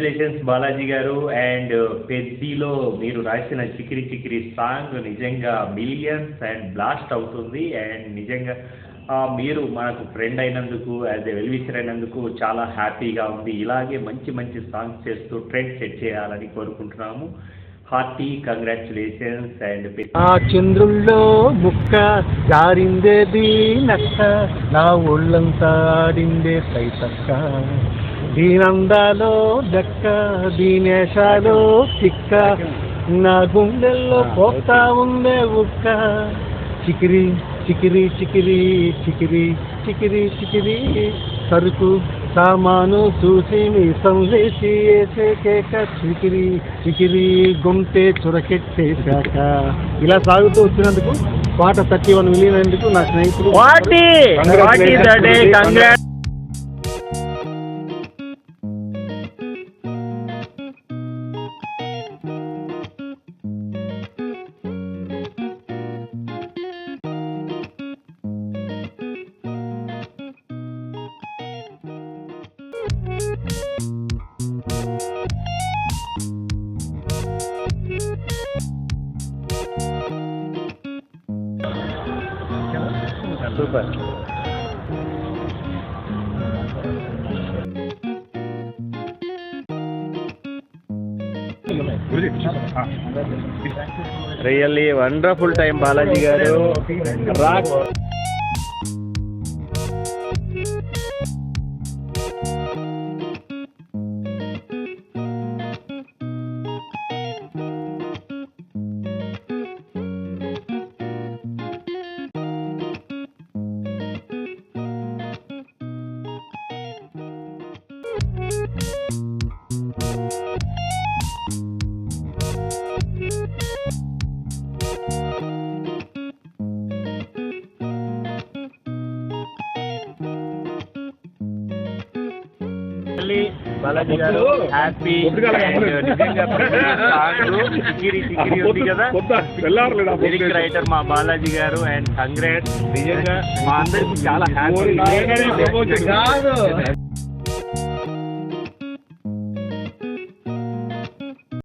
Congratulations Balaji గారు. And uh, పెద్దిలో మీరు రాసిన చికిరి చికిరి సాంగ్ నిజంగా మిలియన్స్ అండ్ బ్లాస్ట్ అవుతుంది. అండ్ నిజంగా మీరు మనకు ఫ్రెండ్ అయినందుకు యాజ్ ఎ వెల్విషర్ అయినందుకు చాలా హ్యాపీగా ఉంది. ఇలాగే మంచి మంచి సాంగ్స్ చేస్తూ ట్రెండ్ సెట్ చేయాలని కోరుకుంటున్నాము. హార్టీ కంగ్రాచులేషన్స్ అండ్ ఆ చంద్రుల్లో ముక్క జారిందేది నక్క నా ఒళ్ళంతా ఆడిందే సైతక్క. దీనందాలో దక్క దీనేశాలో తిక్క నా గుండెల్లో పోతా ఉందే ఉక్క. చికిరి చికిరి చికిరి చికిరి చికిరి చికిరి. సరుకు సామాను చూసి మీ సందేశి వేసే కేక. చికిరి చికిరి గుంటే చురకెట్టేశాక ఇలా సాగుతూ వచ్చినందుకు పాట థర్టీ వన్ మిలియన్ నా స్నేహితులు super. Really wonderful time Balaji గారు. రాక్. బాలాజీ గారు హ్యాపీ ఉంది కదా. లిరిక్ రైటర్ మా బాలాజీ గారు అండ్ కంగ్రాట్స్ నిజంగా మా అందరికి చాలా హ్యాపీ